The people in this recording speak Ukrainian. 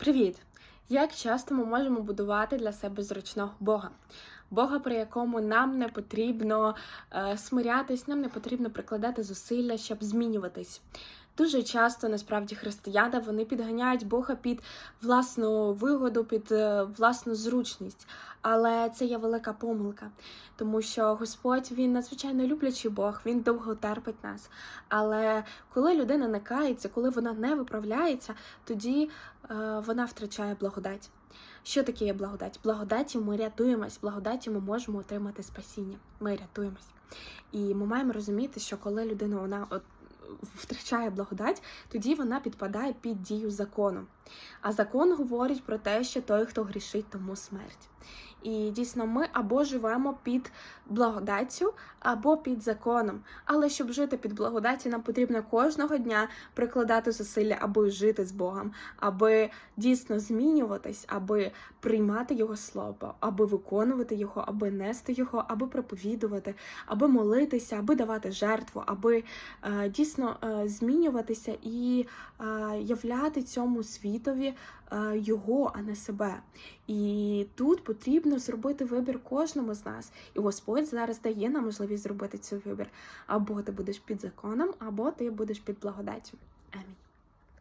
Привіт! Як часто ми можемо будувати для себе зручного Бога? Бога, при якому нам не потрібно е, смирятись, нам не потрібно прикладати зусилля, щоб змінюватись. Дуже часто насправді християни вони підганяють Бога під власну вигоду, під е, власну зручність. Але це є велика помилка, тому що Господь він надзвичайно люблячий Бог, він довго терпить нас. Але коли людина не кається, коли вона не виправляється, тоді е, вона втрачає благодать. Що таке є благодать? Благодаті ми рятуємось, благодаті ми можемо отримати спасіння. Ми рятуємось. І ми маємо розуміти, що коли людина вона втрачає благодать, тоді вона підпадає під дію закону. А закон говорить про те, що той, хто грішить, тому смерть. І дійсно, ми або живемо під благодаттю, або під законом. Але щоб жити під благодаті, нам потрібно кожного дня прикладати зусилля, аби жити з Богом, аби дійсно змінюватись, аби приймати Його слово, аби виконувати його, аби нести його, аби проповідувати, аби молитися, аби давати жертву, аби е, дійсно е, змінюватися і е, являти цьому світові е, його, а не себе. І тут потрібно зробити вибір кожному з нас. І Господь зараз дає нам можливість зробити цей вибір. Або ти будеш під законом, або ти будеш під благодаттю.